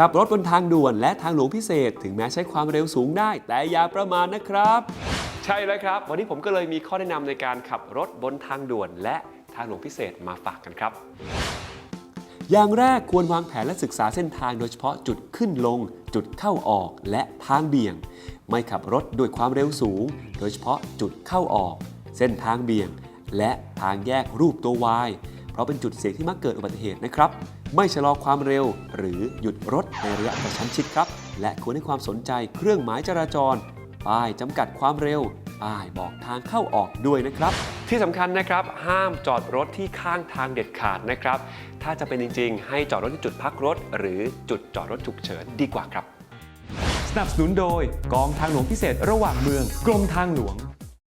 ขับรถบนทางด่วนและทางหลวงพิเศษ ถึงแม้ใช้ความเร็วสูงได้ แต่อย่าประมาทนะครับ ใช่แล้วครับ วันนี้ผมก็เลยมีข้อแนะนำในการขับรถบนทางด่วน และทางหลวงพิเศษมาฝากกันครับ อย่างแรกควรวางแผนและศึกษาเส้นทางโดยเฉพาะจุดขึ้นลง จุดเข้าออกและทางเบี่ยง ไม่ขับรถด้วยความเร็วสูง โดยเฉพาะจุดเข้าออก เส้นทางเบี่ยง และทางแยกรูปตัว Y เพ ราะเป็นจุดเสี่ยงที่มักเกิดอุบัติเหตุนะครับ ไม่ชะลอความเร็ว หรือหยุดรถในระยะกระชั้นชิดครับ และควรให้ความสนใจเครื่องหมายจราจร ป้ายจำกัดความเร็วป้ายบอกทางเข้าออกด้วยนะครับ ที่สำคัญนะครับ ห้ามจอดรถที่ข้างทางเด็ดขาดนะครับ ถ้าจะเป็นจริง ๆ ให้จอดรถที่จุดพักรถ หรือจุดจอดรถฉุกเฉินดีกว่าครับ สนับสนุนโดยกองทางหลวงพิเศษระหว่างเมืองกรมทางหลวง